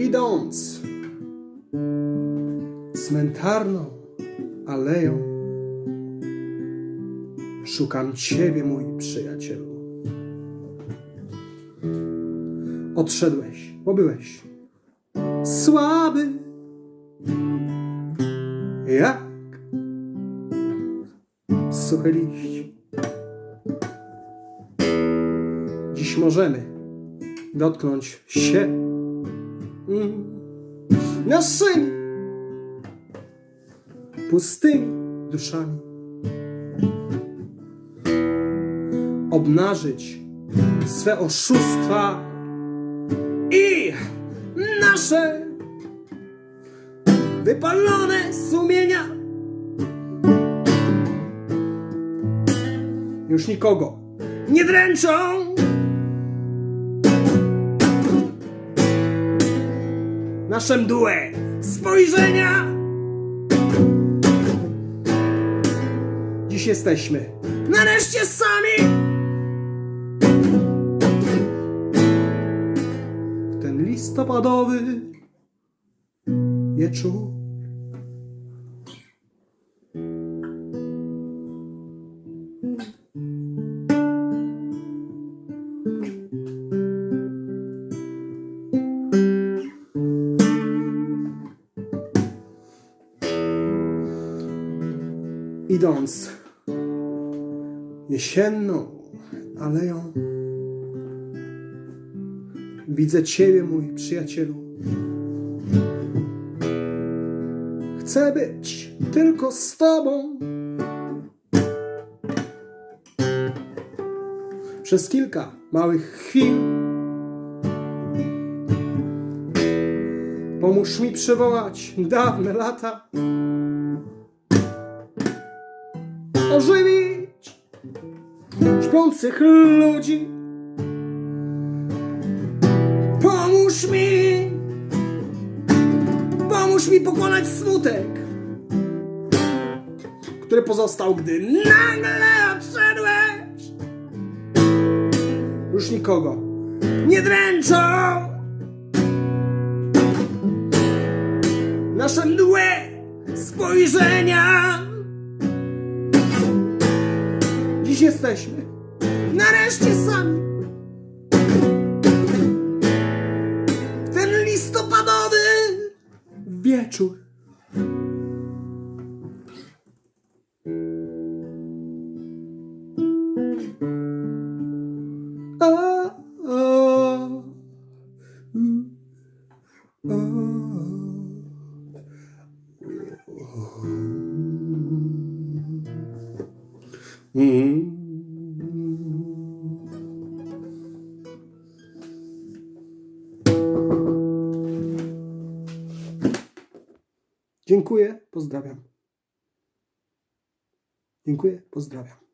idąc cmentarną aleją, szukam Ciebie, mój przyjacielu. Odszedłeś, bo byłeś słaby, jak suchy liść. Dziś możemy dotknąć się naszymi pustymi duszami. Obnażyć swe oszustwa i nasze wypalone sumienia. Już nikogo nie dręczą. Nasze mdłe spojrzenia. Dziś jesteśmy nareszcie sami. W ten listopadowy wieczór. Idąc jesienną aleją, widzę Ciebie, mój przyjacielu. Chcę być tylko z Tobą. Przez kilka małych chwil pomóż mi przywołać dawne lata. Ożywić śpiących ludzi. Pomóż mi, pomóż mi pokonać smutek, który pozostał, gdy nagle odszedłeś. Już nikogo nie dręczą nasze mdłe spojrzenia. Jesteśmy nareszcie sami. Ten listopadowy wieczór. A. Mm. Dziękuję, pozdrawiam. Dziękuję, pozdrawiam.